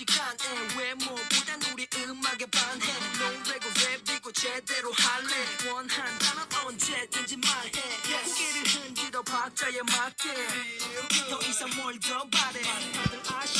솔직한애 외모보단 우리 음악에 반해. 노래고 랩이고 제대로 할래. 원한다면 언제든지 말해. 고개를 흔들어 박자에 맞게. 더 이상 뭘 더 바래. 다들 아시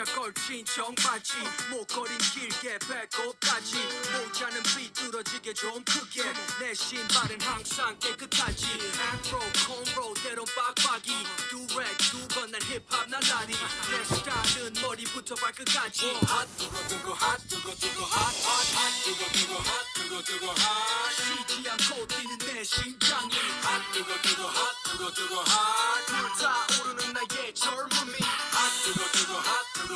살짝 걸친 청바지. 목걸이 길게 배꼽까지. 모자는 삐뚤어지게 좀 크게. 내 신발은 항상 깨끗하지. Afro 콤로 때론 빡빡이. 두렉 두번난 힙합 나날이 내 스타일은 머리부터 발끝까지. 핫 뜨거 뜨거 핫 뜨거 뜨거 핫핫핫 뜨거 뜨거 핫 뜨거 뜨거 핫. 쉬지 않고 뛰는 내 심장이. 핫 뜨거 뜨거 핫 뜨거 뜨거 핫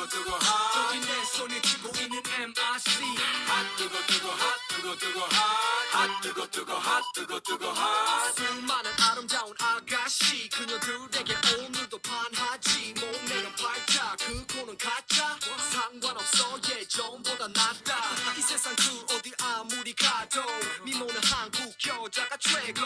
뜨거 뜨거 핫. 여기 내 손에 쥐고 있는 MRC 핫 뜨거 뜨거 핫. 뜨거 뜨거 핫핫 뜨거 뜨거 핫. 뜨거 뜨거 핫. 수많은 아름다운 아가씨. 그녀들에게 오늘도 반하지. 몸매는 팔자 그 코는 가짜. 상관없어 예전보다 낫다. 이 세상 그 어디 아무리 가도 미모는 한국 여자가 최고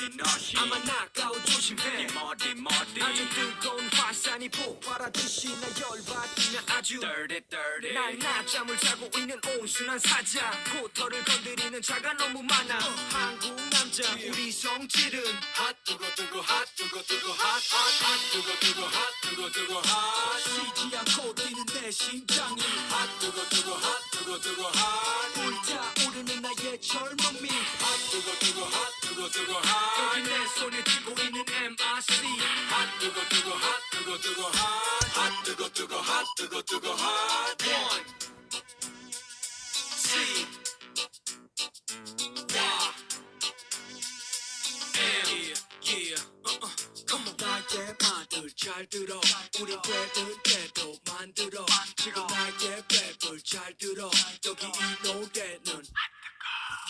너시 너시 아마 나가오 조심해. 머리 머리. 아주 뜨거운 화산이 폭발하듯이 나 열받으면 아주 dirty dirty. 날 낮잠을 자고 있는 온순한 사자. 코털을 건드리는 자가 너무 많아. 한국 남자 우리 성질은 핫 뜨거 뜨거 핫 뜨거 뜨거 핫핫핫 뜨거 뜨거 핫 뜨거 뜨거 핫 쉬지 않고 뛰는 내 심장이 핫 여기 핫내 손에 쥐고 있는 MRC 핫 뜨거 뜨거 핫 뜨거 뜨거 핫핫 뜨거 뜨거 핫 뜨거 뜨거 핫. One C. Y. M. Yeah. Uh-uh. 나의 말들 잘 들어. 우리 되는 대로 만들어. 지금 나의 랩을 잘 들어. 여기 이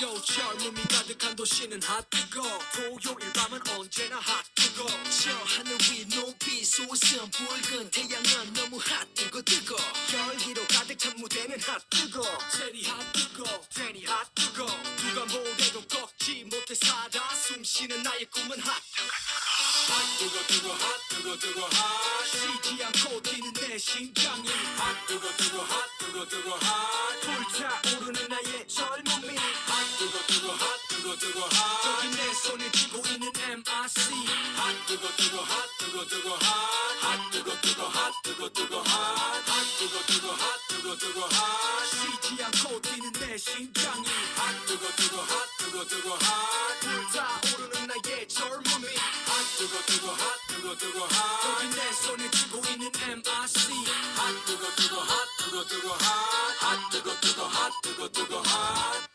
요 젊음이 가득한 도시는 핫뜨거. 토요일 밤은 언제나 핫뜨거. 저 하늘 위 높이 솟은 붉은 태양은 너무 핫뜨거 뜨거. 열기로 가득 찬 무대는 핫뜨거. 제리 핫뜨거 제리 핫뜨거. 누가 뭐래도 꺾지 못해 살아 숨쉬는 나의 꿈은 핫뜨거 핫 뜨거 뜨거 핫 뜨거 핫. 쉬지 않고 뛰는 내 심장이. 핫 뜨거 뜨거 핫 뜨거 뜨거 핫. 불타 뜨거 핫 뜨거 뜨거 핫핫 뜨거 뜨거 핫 뜨거 뜨거 핫핫 뜨거 뜨거 핫 뜨거 뜨거 핫 쉬지 않고 뛰는 내 심장이 핫 뜨거 뜨거 핫 뜨거 뜨거 핫 불타 오르는 나의 젊음이 핫 뜨거 뜨거 핫 뜨거 뜨거 여기 핫내 손에 쥐고 있는 MRC 핫 뜨거 뜨거 핫 뜨거 뜨거 핫핫 뜨거 뜨거 핫 뜨거 뜨거 핫